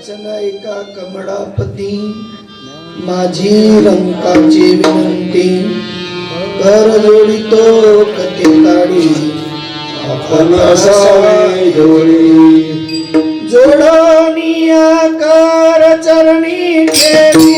अर्चना एका कमळापती. माझी रंकाची विनंती कर जोडितो कथे काढी आपण जोडी. जोडानी आकार चरणी ठेवी.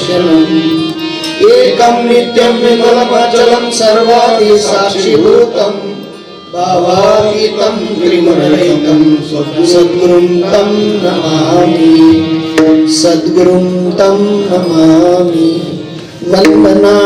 दर्शनम् एकं नित्यं विमलमचलं सर्वादि साक्षिभूतं। भावातीतं त्रिगुणरहितं सद्गुरुं तं नमामि। सद्गुरुं तं नमामि। वन्दना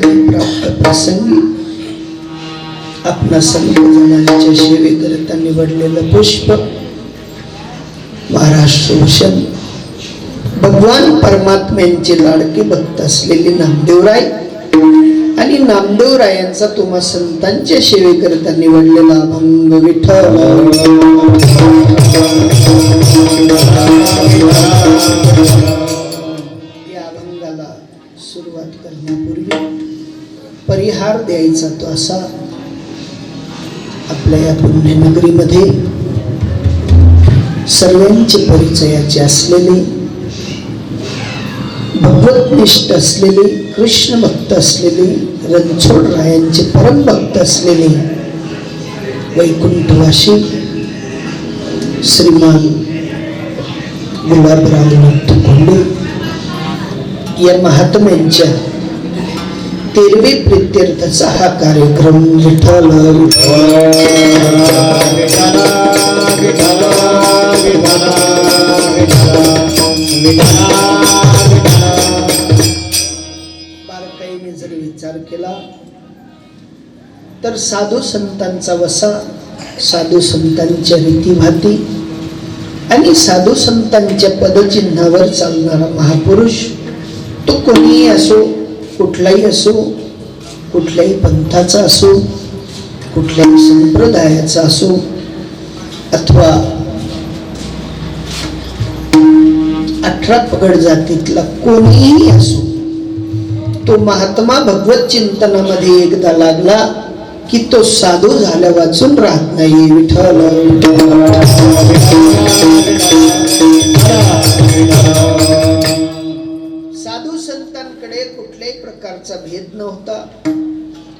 प्राप्त प्राप्त प्रसंगी आपणा संत जणांच्या सेवेकरिता निवडलेलं पुष्प महाराष्ट्र भूषण भगवान परमात्म्यांचे लाडके भक्त असलेले नामदेवराय आणि नामदेवरायांचा तुम्हा संतांच्या सेवेकरता निवडलेला अभंग विठ्ठल. परिहार द्यायचा तो असा आपल्या या पुण्यनगरीमध्ये सर्वांचे परिचयाचे असलेले भगवतनिष्ठ असलेले कृष्ण भक्त असलेले रणछोड रायांचे परम भक्त असलेले वैकुंठवाशी श्रीमान गुलाबराव नाथ कोंडे या महात्म्यांच्या तेरवे प्रित्यर्थाचा हा कार्यक्रम विठ्ठल. बारकाईने जर विचार केला तर साधू संतांचा वसा साधू संतांच्या रीतीभाती आणि साधू संतांच्या पदचिन्हावर चालणारा महापुरुष तो कोणीही असो कुठलाही असो कुठल्याही पंथाचा असो कुठल्याही संप्रदायाचा असो अथवा अठरा पगड जातीतला कोणीही असो तो महात्मा भगवत चिंतनामध्ये एकदा लागला की तो साधू झाल्या वाचून राहत नाही विठ्ठल विठ्ठल. संतांकडे कुठल्याही प्रकारचा भेद नव्हता.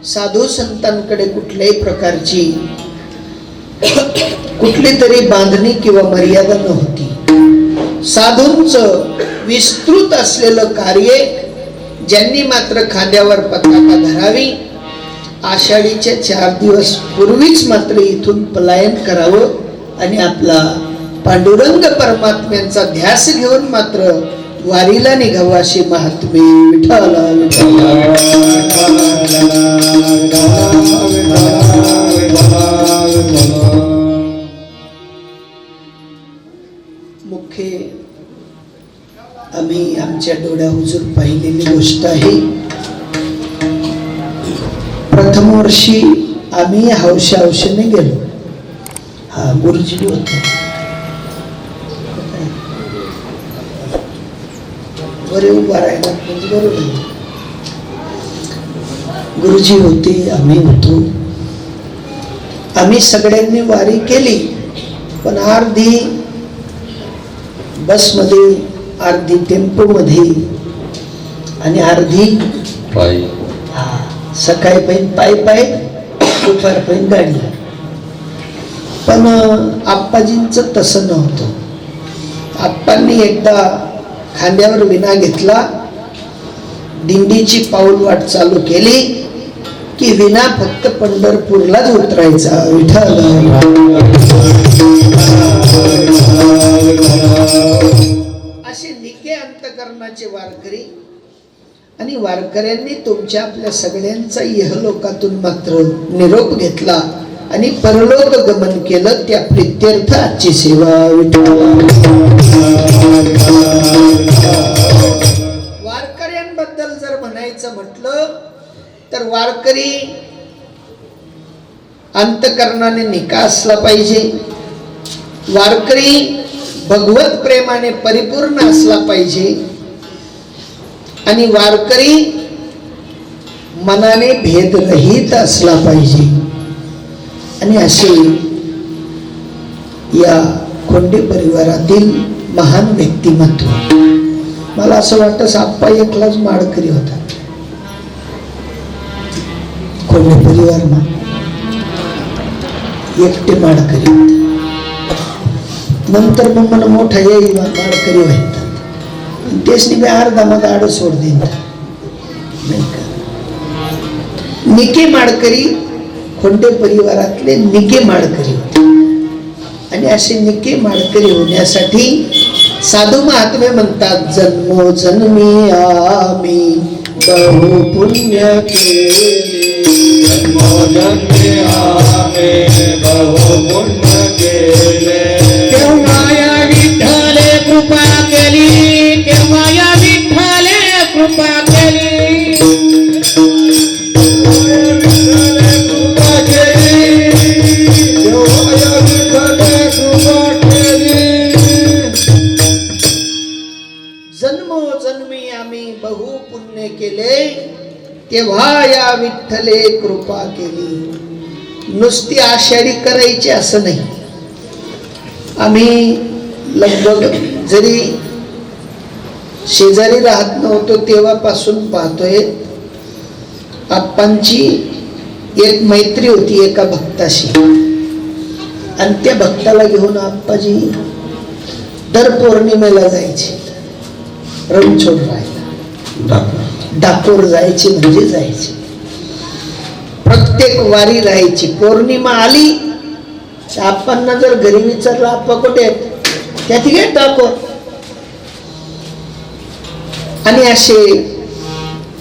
साधू संतांकडे कुठल्याही प्रकारची कुठली तरी बांधणी किंवा मर्यादा नव्हती. साधूंच विस्तृत असलेलं कार्य ज्यांनी मात्र खांद्यावर पताका धरावी आषाढीच्या चार दिवस पूर्वीच मात्र इथून पलायन करावं आणि आपला पांडुरंग परमात्म्यांचा ध्यास घेऊन मात्र वारीला निघावं अशी महात्मे विठ्ठल मुख्य आम्ही आमच्या डोळ्याहुजूर पाहिलेली गोष्ट आहे. प्रथम वर्षी आम्ही हौशा हौशेने गेलो. हा गुरुजी होते. बरे उभा राहिला म्हणजे बरोबर. गुरुजी होते आम्ही होतो. आम्ही सगळ्यांनी वारी केली पण अर्धी बसमध्ये अर्धी टेम्पोमध्ये आणि अर्धी पायी. हा सकाळी पाहिजे पाय पाय दुपार पाहिजे गाडी. पण आप्पाजींचं तसं नव्हतं. आप्पांनी एकदा खांद्यावर विना घेतला. दिंडीची पाऊल वाट चालू केली की विना फक्त पंढरपूरलाच उतरायचा. विठ्ठल. असे निके अंतकरणाचे वारकरी आणि वारकऱ्यांनी तुमच्या आपल्या सगळ्यांचा इहलोकातून मात्र निरोप घेतला. आणि परलोक गमन केलं त्या प्रित्यर्थ आजची सेवा वारकऱ्यांबद्दल जर म्हणायचं म्हटलं तर वारकरी अंतकरणाने निका असला पाहिजे. वारकरी भगवत प्रेमाने परिपूर्ण असला पाहिजे. आणि वारकरी मनाने भेदरहित असला पाहिजे. आणि असे या कोंडे परिवारातील महान व्यक्तिमत्व. मला असं वाटतं साप्पा एकलाच माडकरी होता कोंडे परिवार ना एकटे माडकरी नंतर मग मला मोठा येईल माडकरी व्हायतात तेच मी अर्धा मध्ये आड सोड देईन. नाही का? निके माडकरी खोंडे परिवारातले निके माडकरी. होते आणि असे निके माडकरी होण्यासाठी साधू महात्मे म्हणतात जन्मो जन्मी आम्ही बहु पुण्य केले जन्मोजन्मी आम्ही बहु पुण्य केले तेव्हा या विठ्ठले कृपा केली. नुसती आषाढी करायची असं नाही. आम्ही लगभग जरी शेजारी राहत नव्हतो तेव्हापासून पाहतोय आप्पांची एक मैत्री होती एका भक्ताशी. आणि त्या भक्ताला घेऊन आप्पाजी दर पौर्णिमेला जायचे रणछोड राहायला. डाकोर जायचे म्हणजे जायचे. प्रत्येक वारी राहायची. पौर्णिमा आली तर आप्पांना जर घरी विचारलं आप्पा कुठे आहेत? त्या ठिकाणी डाकोर. आणि असे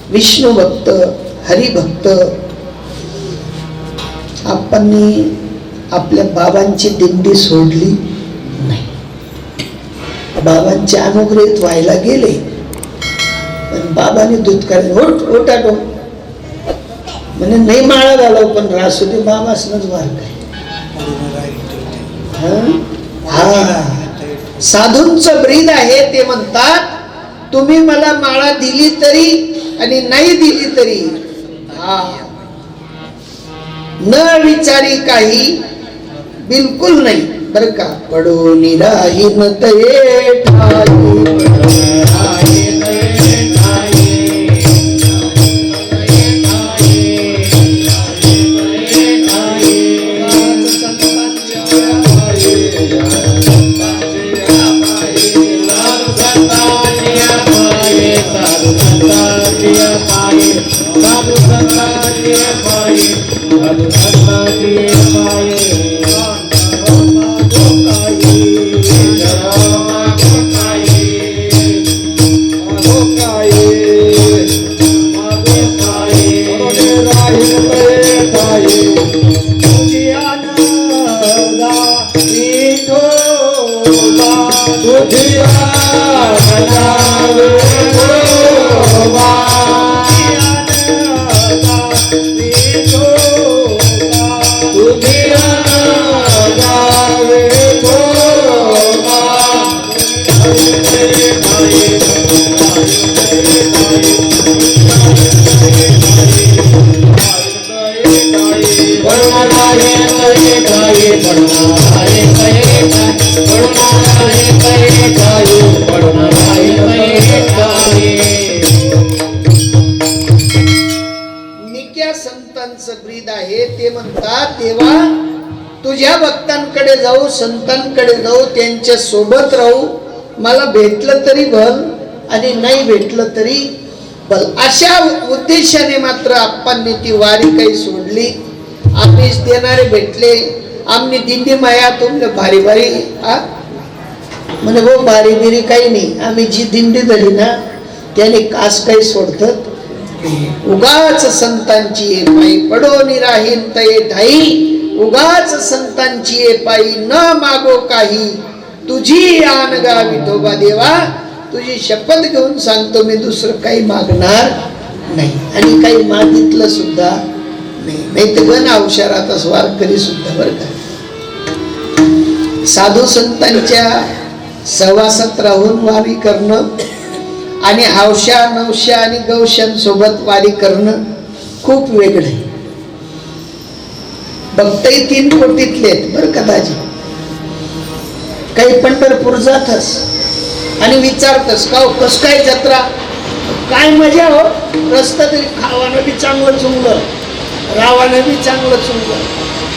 विष्णू भक्त हरिभक्त आप्पांनी आपल्या बाबांची दिंडी सोडली नाही. बाबांचे अनुग्रहित व्हायला गेले बाबाने दूध करायला ओट ओटाटो म्हणे नाही माळा घालव पण रासुदी बाबासनच वार काय हं? हा. ब्रीद आहे ते म्हणतात तुम्ही मला माळा दिली तरी आणि नाही दिली तरी हा. न विचारी काही बिलकुल नाही. बर का? पडो निराहीन तये ठाई. निक्या संतांचं ब्रीद आहे ते म्हणतात देवा तुझ्या भक्तांकडे जाऊ संतांकडे जाऊ त्यांच्यासोबत राहू. मला भेटलं तरी भल आणि नाही भेटलं तरी बल. अशा उद्देशाने मात्र आप्पांनी ती वारी काही सोडली. आम्हीच देणारे भेटले. आम्ही दिंडी माया तुमने भारी भारी हा? म्हणे हो भारी बिरी काही नाही. आम्ही जी दिंडी झाली ना त्याने कास काही सोडतात. उगाच संतांची ये पायी पडो निराहीन तये ठाई उगाच संतांची ये पायी न मागो काही. तुझी आनगा विठोबा देवा. तुझी शपथ घेऊन सांगतो मी दुसरं काही मागणार नाही. आणि काही मागितलं सुद्धा नाही. नाही तर गण अवशारात वारकरी सुद्धा बरं का. साधू संतांच्या सहवासात राहून वारी करणं आणि हौशा नवशा आणि गौशांसोबत वारी करणं खूप वेगळं आहे. भक्तही तीन कोटीतले आहेत बरं कदाचित काही पंढरपूर जातस आणि विचारतस का हो, कस काय जत्रा? काय मजा हो रस्ता तरी खावानं बी चांगलं चुंगलं रावानं बी चांगलं चुंगलं.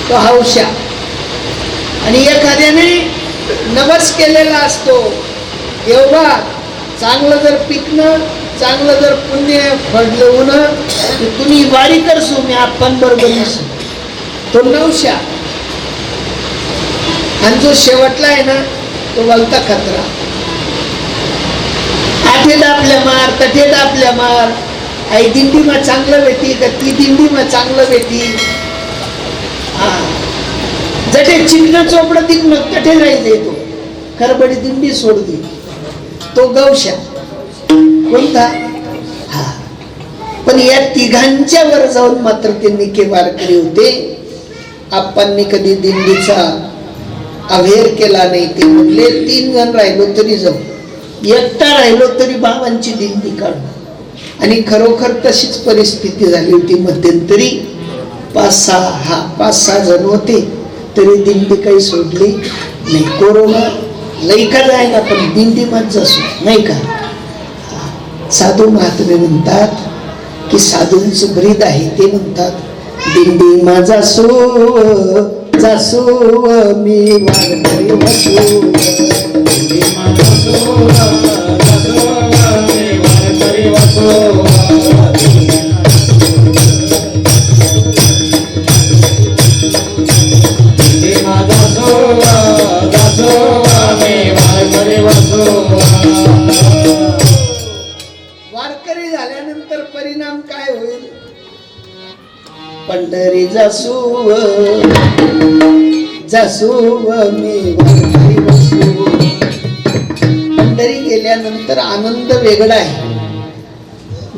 तो हौशा. आणि एखाद्याने नवस केलेला असतो देवबा चांगलं जर पिकणं चांगलं जर पुण्य फडलं होणं तर तुम्ही वारी करसो मी आपण बरोबर तो नवशा. आणि जो शेवटला आहे ना तो वलता खतरा. आठे दापल्या मार तठे दापल्या मार. आई दिंडी मा चांगलं भेटी का ती दिंडी मा चांगलं भेटी. हा. जटे चिकन चोपडं तिकणं तठे राहिले तो. खरबडी दिंडी सोडली. तो गौशा. कोणता? हा. पण या तिघांच्या वर जाऊन मात्र ते निके वारकरी होते. आप्पांनी कधी दिंडीचा अवेर केला नाही ते म्हणले तीन जण राहिलो तरी जाऊ. एकटा राहिलो तरी बाबांची दिंडी काढू. आणि खरोखर तशीच परिस्थिती झाली होती. मध्यंतरी पाच सहा हा पाच सहा जण होते तरी दिंडी काही सोडली नाही. कोरोना लई का जायना पण दिंडी मत असो नाही का? साधू महात्मे म्हणतात की साधूंचं ब्रीद आहे ते म्हणतात दिंडी माझा सो जासो मी वारकरी वसो. जासू मी गेल्यानंतर आनंद वेगळा आहे.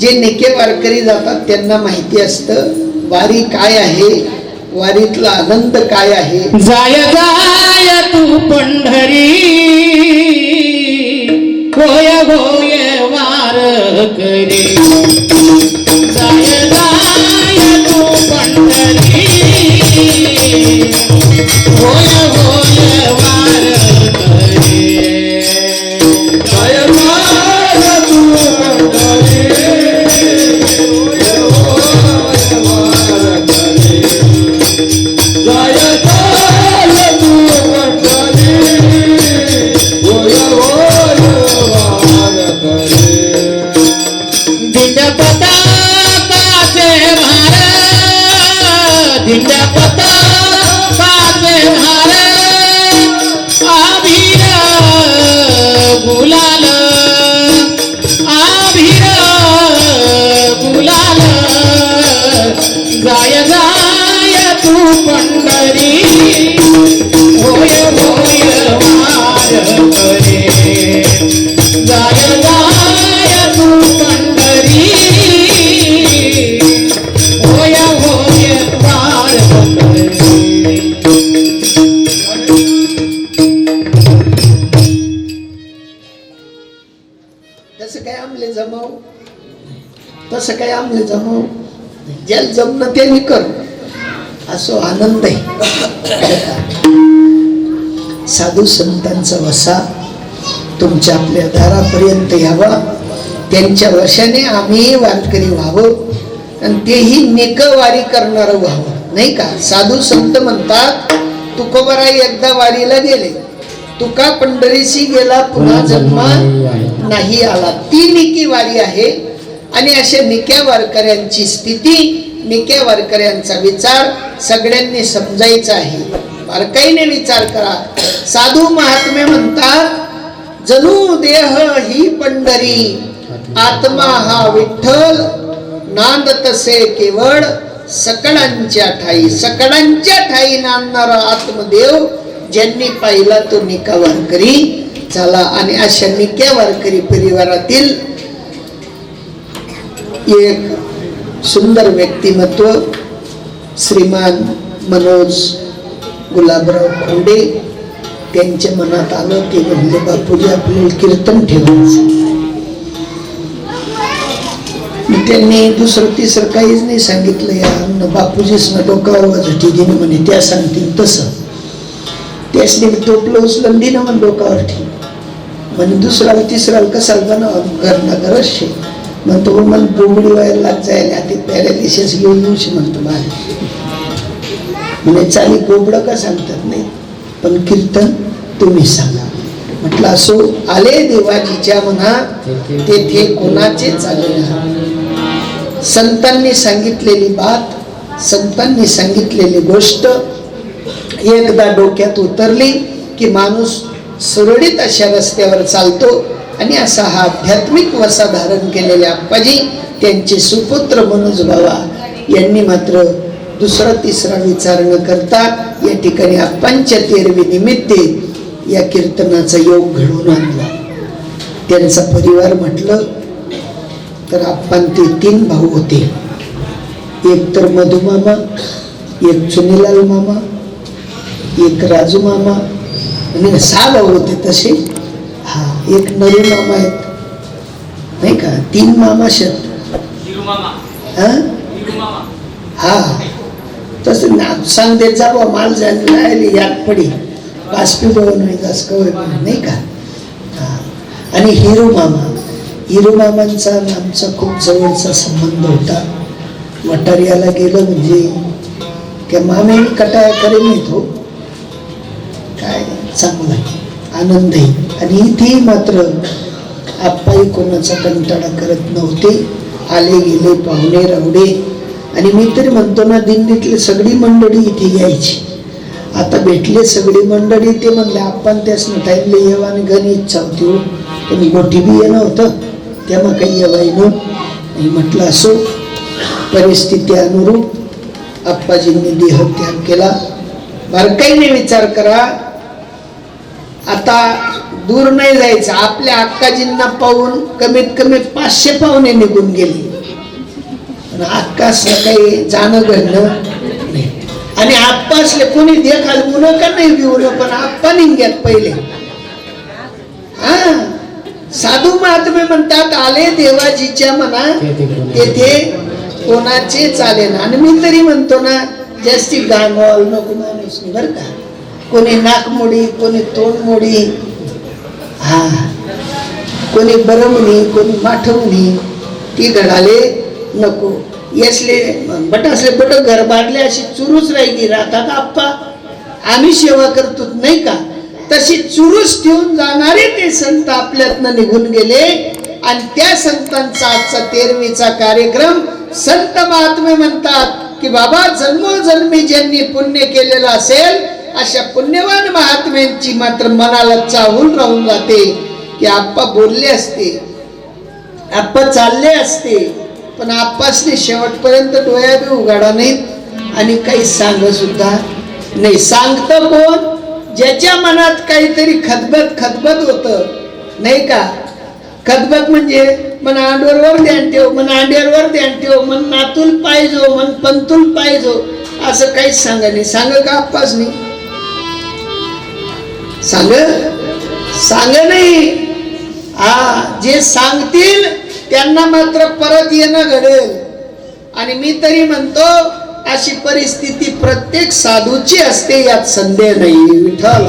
जे निके वारकरी जातात त्यांना माहिती असतं वारी काय आहे? वारीतला आनंद काय आहे? जाय जाय तू पंढरी. होय होय वार जाय जाय होय जमाव ज्याला जमणं कर. असो आनंद आहे. साधू संतांचा वसा तुमच्या आपल्या दारापर्यंत यावा. त्यांच्या वशाने आम्ही वारकरी व्हावं आणि तेही नेकवारी करणारं व्हावं. नाही का? साधू संत म्हणतात तुकोबराई एकदा वारीला गेले. तुका पंढरीशी गेला पुन्हा जन्म नाही आला. ती निकी वारी आहे. आणि अशा निक्या वारकऱ्यांची स्थिती निक्या वारकऱ्यांचा विचार सगळ्यांनी समजायचा आहे. बारकाईने विचार करा. साधू महात्मे म्हणतात जणू देह ही पंढरी आत्मा हा विठ्ठल नांद तसे केवळ सकळांच्या ठाई. सकळांच्या ठाई नांदणारा आत्मदेव ज्यांनी पाहिला तो निका वारकरी झाला. आणि अशा निक्या वारकरी परिवारातील एक सुंदर व्यक्तिमत्व श्रीमान मनोज गुलाबराव खोंडे त्यांच्या मनात आलं ते म्हणले बापूजी आपल्याला कीर्तन ठेवायचं. त्यांनी दुसरं तिसरं काहीच नाही सांगितलं या बापूजीस ना डोकावर झटी दिनं म्हणे त्या सांगतील तसं. त्यासने टोपलं उचलून दिलं म्हण डोकावर हो ठेव म्हणे दुसरा तिसरा कसा बनाव घरना गरज शे म्हणतो "हो, मला बोंबडी व्हायला लाग जायला ते त्याला दिवशीच घेऊन येऊशी म्हणतो बाहेर. म्हणजे चाली गोबडं का सांगतात नाही? पण कीर्तन तुम्ही सांगा. म्हटलं असो आले देवाजीच्या मना तेथे कोणाचे चालले संतांनी सांगितलेली बात संतांनी सांगितलेली गोष्ट एकदा डोक्यात उतरली की माणूस सुरळीत अशा रस्त्यावर चालतो आणि असा हा आध्यात्मिक वसा धारण केलेल्या आप्पाजी त्यांचे सुपुत्र मनोज बाबा यांनी मात्र दुसरा तिसरा विचार न करता या ठिकाणी आप्पांच्या तेरवी निमित्ते या कीर्तनाचा योग घडवून आणला. त्यांचा परिवार म्हटलं तर आप्पां ते तीन भाऊ होते. एक तर मधुमामा एक चुनीलाल मामा एक राजू मामा आणि सहा भाऊ होते तसे. एक नरू मामा आहेत. नाही का? तीन मामा शेत हा? हा. तसं सांग देत जा बा माल जायला याद पडी. बाष्पीभवन होईल असं कवय पण, नाही का? हा. आणि हिरू मामा. हिरू मामांचा आमचा खूप जवळचा संबंध होता. वटारियाला गेलं म्हणजे त्या मामेने कटाया करेल नाही तो काय? चांगलं आहे. आनंद आहे आणि इथे मात्र आप्पाही कोणाचा कंटाळा करत नव्हते. आले गेले पाहुणे रावडे. आणि मी तरी म्हणतो ना दिंडीतली सगळी मंडळी इथे यायची. आता भेटले सगळी मंडळी ते म्हणले आपण त्यासनं टाईमले येवा आणि घरी इच्छा होती हो. पण गोठी बी येणं होतं. तेव्हा काही येवाय न मी म्हटलं असो. परिस्थिती अनुरूप आप्पाजींनी देह त्याग केला. बारकाईने विचार करा. आता दूर नाही जायचं. आपल्या अक्काजींना पाहून कमीत कमी पाचशे पाहुणे निघून गेले. पण अक्का काही जाणं घडलं नाही. आणि आप्पा असले कोणी देखाल मुलं का नाही घेऊन पण आप्पा निघ्यात पहिले. हा. साधू महात्मे म्हणतात आले देवाजीच्या मना तेथे कोणाचे चालेल आणि मी तरी म्हणतो ना जास्ती गांगवाल नको माणूस बरं का? कोणी नाकमोडी कोणी तोंडमोडी हा. कोणी बरमणी कोणी माठवणी ती घडाले नको. यसले बट असले बट घर बांधले अशी चुरूच राहिली. राहतात आप्पा. आम्ही सेवा करतो नाही का? तशी चुरूस ठेवून जाणारे ते संत आपल्यातनं निघून गेले. आणि त्या संतांचा आजचा तेरवीचा कार्यक्रम संत महात्मे म्हणतात की बाबा जन्मोजन्मी ज्यांनी पुण्य केलेलं असेल अशा पुण्यवान महात्म्यांची मात्र मनाला चाहून राहून जाते. की आप्पा बोलले असते. आप्पा चालले असते. पण आप्पासने शेवटपर्यंत डोळ्या बी उघडा नाहीत आणि काही सांग सुद्धा नाही. सांगतं कोण? ज्याच्या मनात काहीतरी खतबत खतबत होत. नाही का? खतबत म्हणजे मन आंडोरवर ध्यान ठेव मन आंड्यावर ध्यान ठेव मन नातूल पाहिजो मन पंतूल पाहिजो असं काहीच सांगा नाही. सांग का आप्पासनी? नाही सांग सांग नाही. हा जे सांगतील त्यांना मात्र परत येणं घडेल. आणि मी तरी म्हणतो अशी परिस्थिती प्रत्येक साधूची असते यात संदेह नाही. विठ्ठल.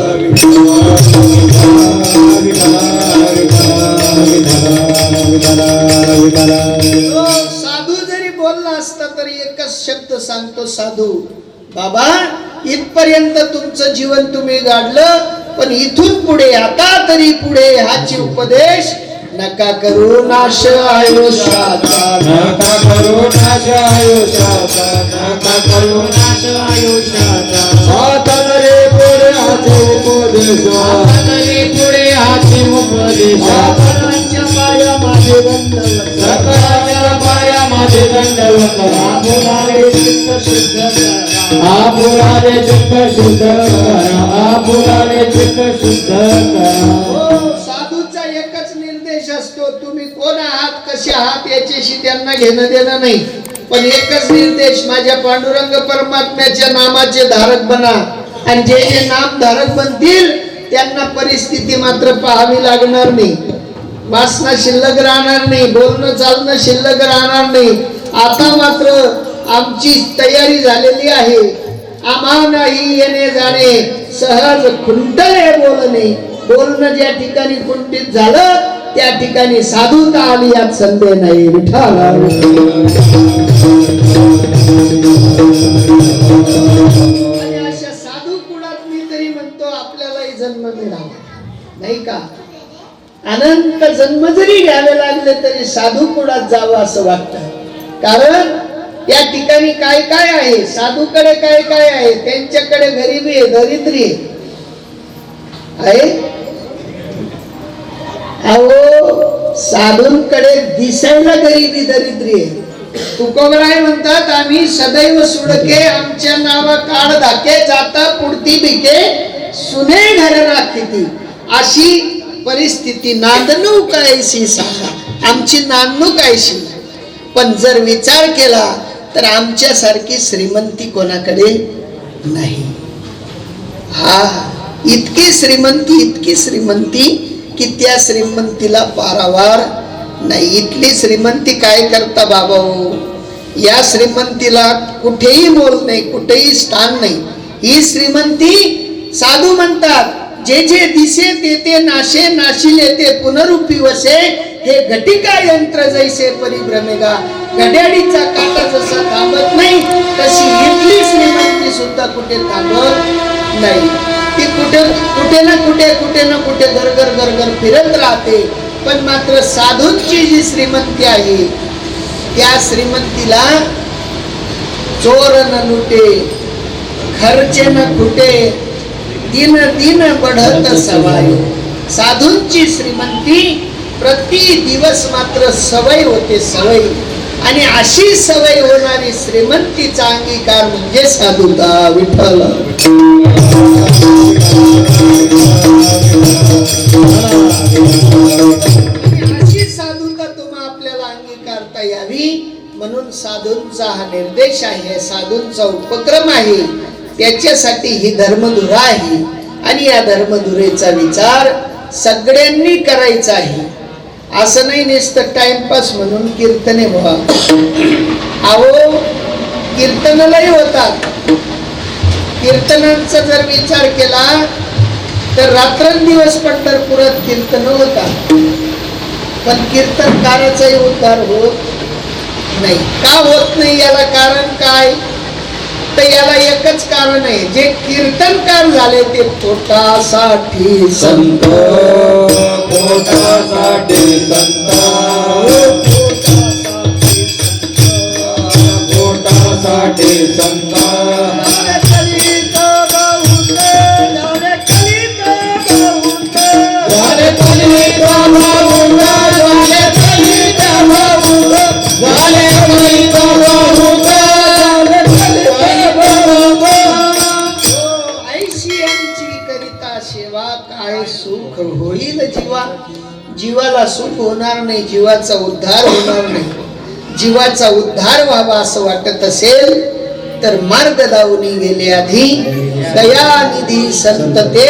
हो, साधू जरी बोलला असता तरी एकच शब्द सांगतो साधू. बाबा इथपर्यंत तुमचं जीवन तुम्ही गाडलं पण इथून पुढे आता तरी पुढे हाची उपदेश नका करू नाश आयुष्याचा नका करू नाश आयुष्याचा नका करू नाश आयुष्याचा साधन रे पुढे हाचे उपदेश. तरी पुढे हाचे उपदेश. साधनांच्या पाया माझे सकळाच्या पाया चित्त शुद्ध आपुरारे चित्त शुद्ध करा आपुरारे चित्त शुद्ध करा. हो, साधूचा एकच निर्देश असतो तुम्ही कोण आहात कसे आहात याच्याशी त्यांना घेणं देणं नाही. पण एकच निर्देश माझ्या पांडुरंग परमात्म्याच्या नामाचे धारक बना. आणि जे जे नाम धारक बनतील त्यांना परिस्थिती मात्र पाहावी लागणार नाही. वासना शिल्लक राहणार नाही बोलणं चालणं शिल्लक राहणार नाही. आता मात्र आमची तयारी झालेली आहे. आम्हालाही येणे जाणे सहज खुंटले बोलणे. बोलणं ज्या ठिकाणी कुंठित झालं त्या ठिकाणी साधुता आली यात संदेह नाही. विठाल आणि अशा साधू कुळात मी तरी म्हणतो आपल्यालाही जन्म मिळावा. नाही का? अनंत जन्म जरी घ्यावे लागले तरी साधू कुळात जावं असं वाटतं? कारण त्या ठिकाणी काय काय आहे? साधूकडे काय काय आहे? त्यांच्याकडे गरिबी आहे दरिद्री आहे. अहो साधूंकडे दिसायला गरिबी दरिद्री आहे. तुकोबराय म्हणतात आम्ही सदैव सुडके आमच्या नावा काळ धाके जाता पुढती बिके सुने घर राखिती. अशी परिस्थिती नांदणू कायशी सांगा आमची नांदणू कायशी पण जर विचार केला तर आमच्यासारखी श्रीमंती कोणाकडे नाही. हा इतकी श्रीमंती इतकी श्रीमंती की त्या श्रीमंतीला पारावार नाही. इथली श्रीमंती काय करता बाबा हो? या श्रीमंतीला कुठेही मोल नाही कुठेही स्थान नाही. ही श्रीमंती साधू म्हणतात जे जे दिसे ते ते नाशे नाशिले ते पुनरुपी वसे हे घटिका यंत्र जैसे परिभ्रमेगा. घड्याळीचा काटा जसा थांबत नाही तशी इथली श्रीमंती सुद्धा कुठे थांबत नाही. ती कुठे कुठे ना कुठे कुठे ना कुठे गरगर गरगर फिरत राहते. पण मात्र साधूंची जी श्रीमंती आहे त्या श्रीमंतीला चोर न लुटे खर्चे न खुटे दिन दिन बढत सवाय. साधूंची श्रीमंती प्रति दिवस मात्र सवय होते सवय. आणि अशी सवय होणारी श्रीमंतीचा अंगीकार म्हणजे साधुता विठ्ठल. अशी साधुता तुम्हा आपल्याला अंगीकारता यावी. म्हणून साधूंचा हा निर्देश आहे साधूंचा उपक्रम आहे. त्याच्यासाठी ही धर्मधुरा आहे. आणि या धर्मधुरेचा विचार सगळ्यांनी करायचा आहे. असं नाही नुसतं टाइमपास म्हणून कीर्तने व्हा. अहो कीर्तनालाही होतात. कीर्तनांचा जर विचार केला तर रात्रंदिवस पंढरपुरात कीर्तन होतात. पण कीर्तनकाराचाही उद्धार होत नाही. का होत नाही याला कारण काय? तर याला एकच कारण आहे जे कीर्तनकार झाले ते पोटासाठी संत. पोटासाठी संत. पोटासाठी संत. जीवाला सुख होणार नाही जीवाचा उद्धार होणार नाही. जीवाचा उद्धार व्हावा असं वाटत असेल तर मार्ग लावणी गेले आधी दयानिधी संतते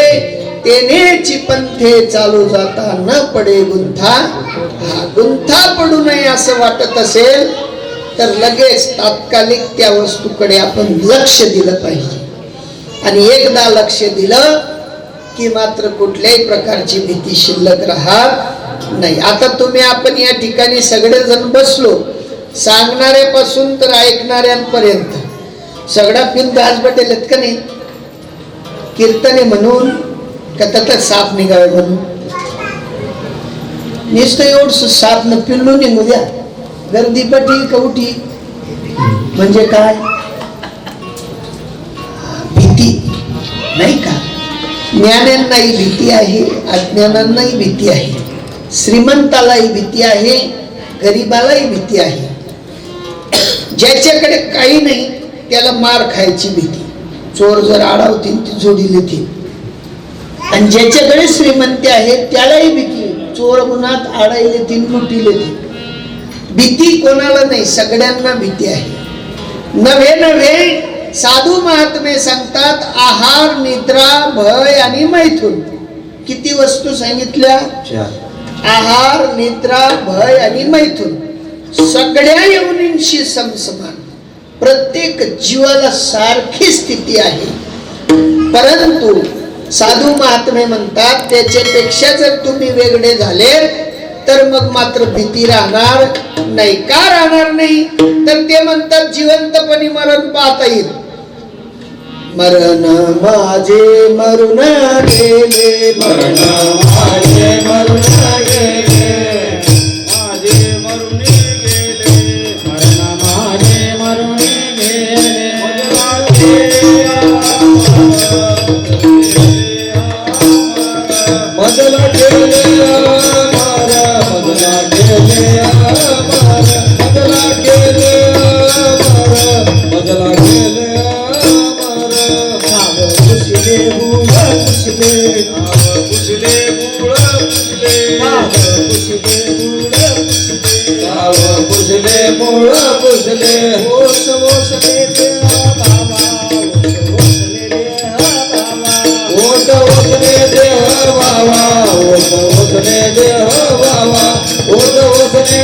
तेनेची पंथे चालू जाता न पडे गुंथा. हा गुंथा पडू नये असं वाटत असेल तर लगेच तात्कालिक त्या वस्तूकडे आपण लक्ष दिलं पाहिजे. आणि एकदा लक्ष दिलं की मात्र कुठल्याही प्रकारची भीती शिल्लक राहत नाही आता तुम्ही आपण या ठिकाणी सगळेजण बसलो सांगणाऱ्यापासून तर ऐकणाऱ्यांपर्यंत. सगळा पिंत आज बटेलत का नाही? कीर्तने म्हणून का त्यात साप निघावे म्हणून? नुसतं एवढस साप न पिल्लू निघू द्या. गर्दी पटी कवटी म्हणजे काय? भीती. नाही का? ज्ञानांनाही भीती आहे अज्ञानांनाही भीती आहे. श्रीमंतालाही भीती आहे गरीबालाही भीती आहे. ज्याच्याकडे काही नाही त्याला मार खायची भीती. चोर जर आडावतील ती जोडील येतील आणि ज्याच्याकडे श्रीमंती आहे त्यालाही भीती. चोर गुणात आडायला येतील लुटील येतील भीती कोणाला नाही सगळ्यांना भीती आहे. नव्हे नव्हे साधू महात्मे सांगतात आहार निद्रा भय आणि मैथून. किती वस्तू सांगितल्या? आहार निद्रा भय आणि मैथून सगळ्या यवनींशी समसमान. प्रत्येक जीवाला सारखी स्थिती आहे. परंतु साधू महात्मे म्हणतात त्याच्यापेक्षा जर तुम्ही वेगळे झाले तर मग मात्र भीती राहणार नाही. का राहणार नाही? तर ते म्हणतात जिवंतपणी मरण पाहता येईल. मरण माझे मरून गेले मरण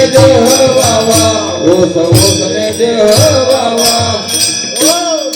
बाबा ओस ओसले देव